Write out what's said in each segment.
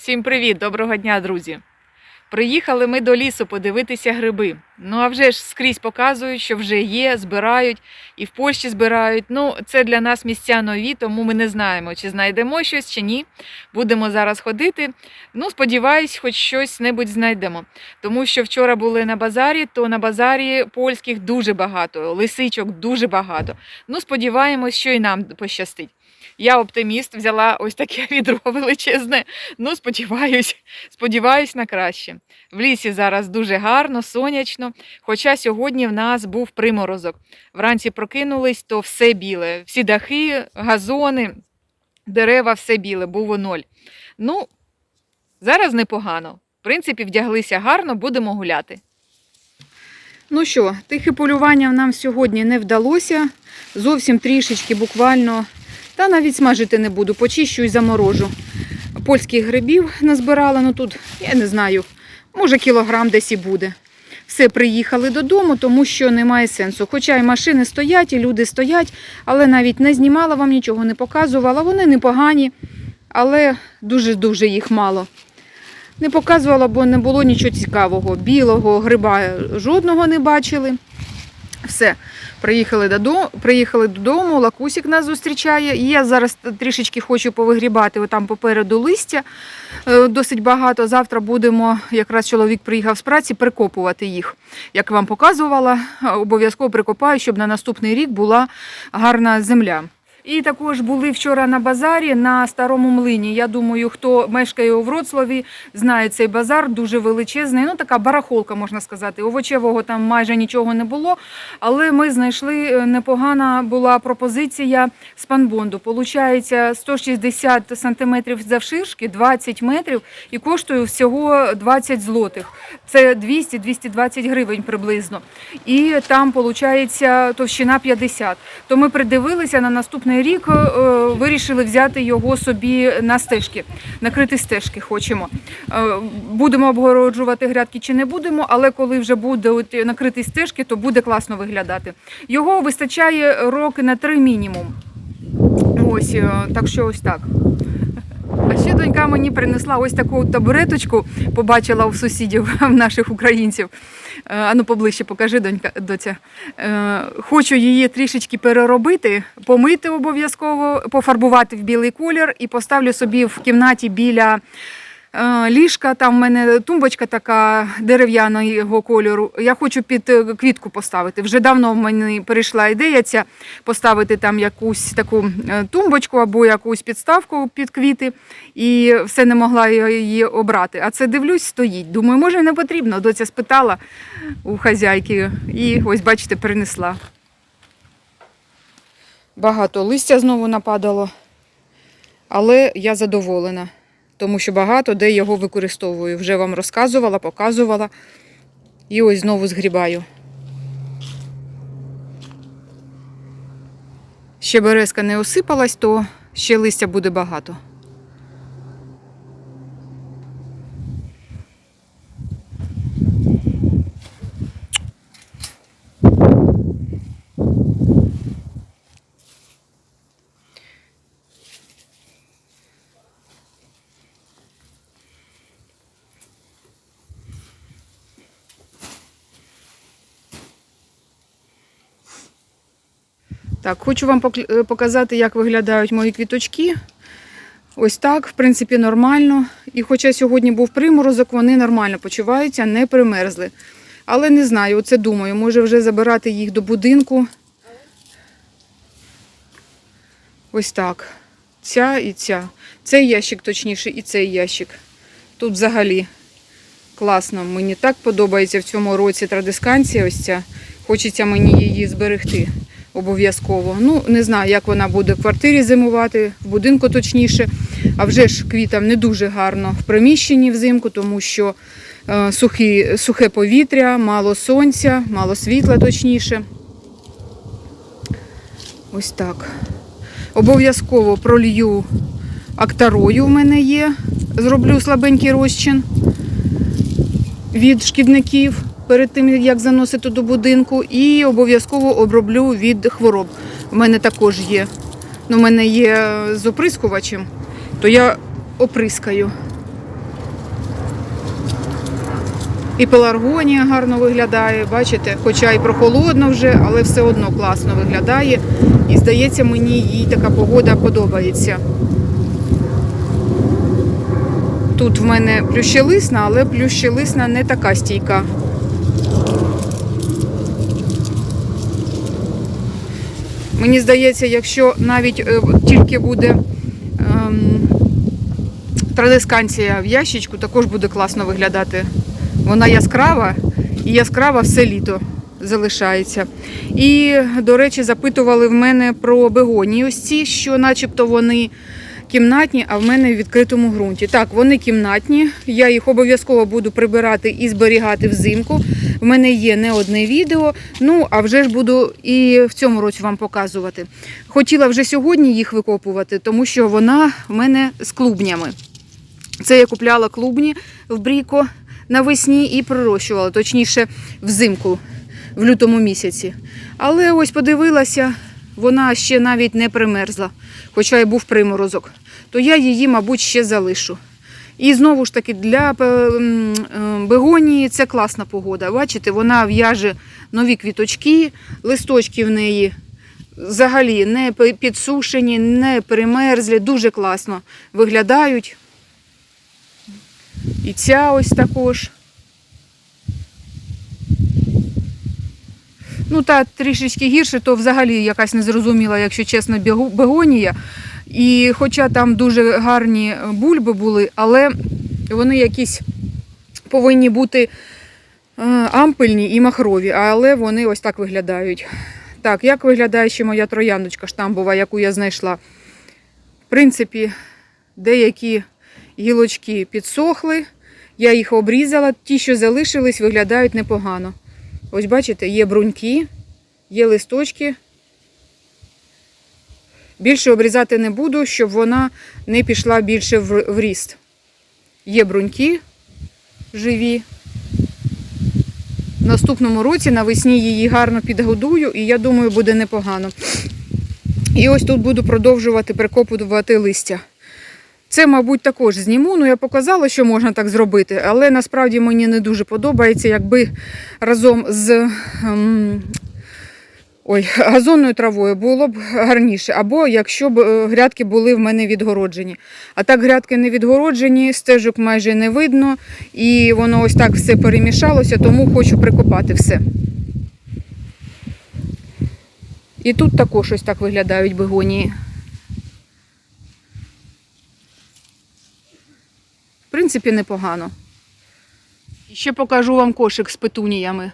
Всім привіт, доброго дня, друзі! Приїхали ми до лісу подивитися гриби. Ну а вже ж скрізь показують, що вже є, збирають і в Польщі збирають. Ну, це для нас місця нові, тому ми не знаємо, чи знайдемо щось, чи ні. Будемо зараз ходити. Ну, сподіваюсь, хоч щось небудь знайдемо. Тому що вчора були на базарі, то на базарі польських дуже багато, лисичок дуже багато. Ну, сподіваємось, що і нам пощастить. Я оптиміст, взяла ось таке відро величезне. Ну, сподіваюсь, сподіваюсь на краще. В лісі зараз дуже гарно, сонячно. Хоча сьогодні в нас був приморозок. Вранці прокинулись, то все біле. Всі дахи, газони, дерева, все біле, було ноль. Ну, зараз непогано. В принципі, вдяглися гарно, будемо гуляти. Ну що, тихе полювання нам сьогодні не вдалося. Зовсім трішечки, буквально. Та навіть смажити не буду, почищу і заморожу. Польських грибів назбирала, ну тут, я не знаю, може кілограм десь і буде. Все, приїхали додому, тому що немає сенсу. Хоча і машини стоять, і люди стоять, але навіть не знімала вам нічого, не показувала. Вони непогані, але дуже-дуже їх мало. Не показувала, бо не було нічого цікавого. Білого гриба жодного не бачили. Все, приїхали додому, приїхали додому, лакусік нас зустрічає. І я зараз трішечки хочу повигрібати там попереду листя. е, Досить багато. Завтра будемо, якраз чоловік приїхав з праці, прикопувати їх. Як вам показувала, обов'язково прикопаю, щоб на наступний рік була гарна земля. І також були вчора на базарі на старому млині. Я думаю, хто мешкає у Вроцлаві, знає цей базар, дуже величезний. Ну така барахолка, можна сказати. Овочевого там майже нічого не було. Але ми знайшли е, непогана була пропозиція з панбонду. Получається 160 сантиметрів завширшки, 20 метрів і коштує всього 20 злотих. Це 200-220 гривень приблизно. І там виходить товщина 50. То ми придивилися на наступний рік, е, вирішили взяти його собі на стежки, накрити стежки хочемо. Е, Будемо обгороджувати грядки чи не будемо, але коли вже буде от накриті стежки, то буде класно виглядати. Його вистачає роки на три мінімум. Ось, е, так що ось так. А ще донька мені принесла ось таку табуреточку, побачила у сусідів в наших українців. Е, Ану, поближче покажи, донька, доця. Е, Хочу її трішечки переробити, помити обов'язково, пофарбувати в білий колір і поставлю собі в кімнаті біля ліжка. Там в мене тумбочка така дерев'яного кольору. Я хочу під е, квітку поставити. Вже давно в мене перейшла ідея ця поставити там якусь таку е, тумбочку або якусь підставку під квіти, і все не могла її обрати. А це дивлюсь, стоїть. Думаю, може не потрібно. Доця спитала у хазяйки, і ось, бачите, принесла. Багато листя знову нападало, але я задоволена, тому що багато де його використовую. Вже вам розказувала, показувала. І ось знову згрібаю. Ще березка не осипалась, то ще листя буде багато. Так, хочу вам е, показати, як виглядають мої квіточки. Ось так, в принципі, нормально. І хоча сьогодні був приморозок, вони нормально почуваються, не примерзли. Але не знаю, оце думаю, може вже забирати їх до будинку. Ось так. Ця і ця. Цей ящик точніше, і цей ящик. Тут взагалі класно. Мені так подобається в цьому році традисканція ось ця. Хочеться мені її зберегти обов'язково. Ну, не знаю, як вона буде в квартирі зимувати, в будинку точніше. А вже ж квітам не дуже гарно в приміщенні взимку, тому що е, сухі, сухе повітря, мало сонця, мало світла точніше. Ось так. Обов'язково пролью актарою в мене є. Зроблю слабенький розчин від шкідників перед тим, як заносити до будинку. І обов'язково оброблю від хвороб. У мене також є. Ну, у мене є з оприскувачем, то я оприскаю. І пеларгонія гарно виглядає, бачите, хоча і прохолодно вже, але все одно класно виглядає. І здається, мені їй така погода подобається. Тут в мене плющелисна, але плющелисна не така стійка. Мені здається, якщо навіть е, тільки буде ем, традисканція в ящичку, також буде класно виглядати. Вона яскрава і яскрава все літо залишається. І, до речі, запитували в мене про бегонії ось ці, що начебто вони кімнатні, а в мене в відкритому ґрунті. Так, вони кімнатні. Я їх обов'язково буду прибирати і зберігати взимку. В мене є не одне відео. Ну, а вже ж буду і в цьому році вам показувати. Хотіла вже сьогодні їх викопувати, тому що вона в мене з клубнями. Це я купляла клубні в Бріко навесні і пророщувала, точніше, взимку, в лютому місяці. Але ось подивилася, вона ще навіть не примерзла, хоча й був приморозок. То я її, мабуть, ще залишу. І знову ж таки, для е, е, бегонії це класна погода. Бачите, вона в'яже нові квіточки, листочки в неї взагалі не підсушені, не примерзлі, дуже класно виглядають. І ця ось також. Ну, та трішечки гірше, то взагалі якась незрозуміла, якщо чесно, бегонія. І хоча там дуже гарні бульби були, але вони якісь повинні бути е, ампельні і махрові, але вони ось так виглядають. Так, як виглядає ще моя трояндочка штамбова, яку я знайшла? В принципі, деякі гілочки підсохли, я їх обрізала, ті, що залишились, виглядають непогано. Ось бачите, є бруньки, є листочки. Більше обрізати не буду, щоб вона не пішла більше в ріст. Є бруньки живі. В наступному році навесні її гарно підгодую, і я думаю, буде непогано. І ось тут буду продовжувати прикопувати листя. Це, мабуть, також зніму. Ну, я показала, що можна так зробити, але насправді мені не дуже подобається, якби разом з ем, ой, газонною травою було б гарніше. Або якщо б е, грядки були в мене відгороджені. А так грядки не відгороджені, стежок майже не видно, і воно ось так все перемішалося, тому хочу прикопати все. І тут також ось так виглядають бегонії. Принципі, непогано. І ще покажу вам кошик з петуніями.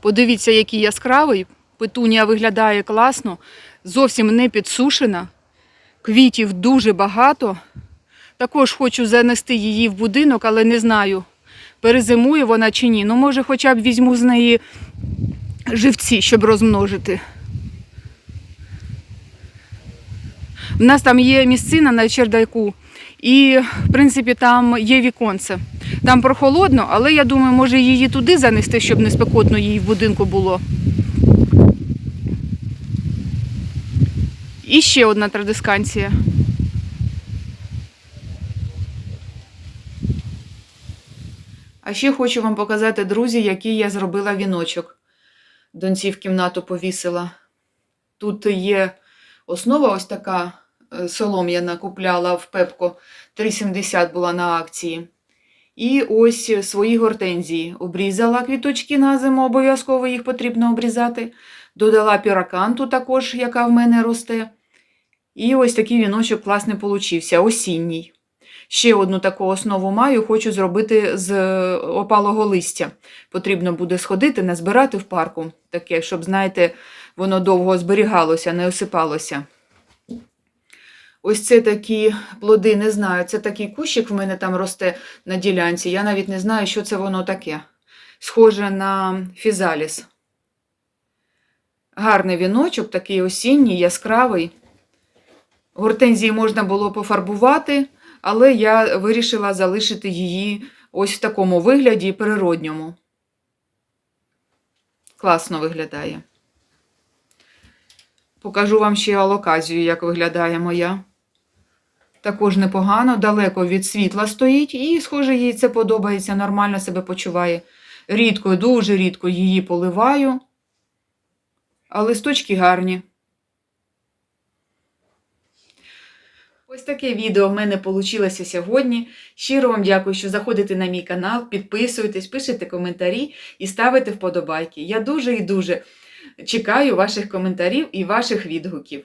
Подивіться, який яскравий. Петунія виглядає класно, зовсім не підсушена. Квітів дуже багато. Також хочу занести її в будинок, але не знаю, перезимує вона чи ні. Ну, може, хоча б візьму з неї живці, щоб розмножити. У нас там є місцина на чердаку, і, в принципі, там є віконце. Там прохолодно, але я думаю, може її туди занести, щоб не спекотно їй в будинку було. І ще одна традисканція. А ще хочу вам показати, друзі, який я зробила віночок. Доньці в кімнату повісила. Тут є основа ось така солом'яна, купляла в Пепко. 3,70 була на акції. І ось свої гортензії. Обрізала квіточки на зиму, обов'язково їх потрібно обрізати. Додала піраканту також, яка в мене росте. І ось такий віночок класний получився, осінній. Ще одну таку основу маю, хочу зробити з е, опалого листя. Потрібно буде сходити, назбирати в парку, таке, щоб, знаєте, воно довго зберігалося, не осипалося. Ось це такі плоди, не знаю. Це такий кущик в мене там росте на ділянці. Я навіть не знаю, що це воно таке. Схоже на фізаліс. Гарний віночок, такий осінній, яскравий. Гортензії можна було пофарбувати, але я вирішила залишити її ось в такому вигляді природньому. Класно виглядає. Покажу вам ще алоказію, як виглядає моя. Також непогано, далеко від світла стоїть, і, схоже, їй це подобається, нормально себе почуває. Рідко, дуже рідко її поливаю, а листочки гарні. Ось таке відео в мене вийшло сьогодні. Щиро вам дякую, що заходите на мій канал, підписуєтесь, пишете коментарі і ставите вподобайки. Я дуже і дуже чекаю ваших коментарів і ваших відгуків.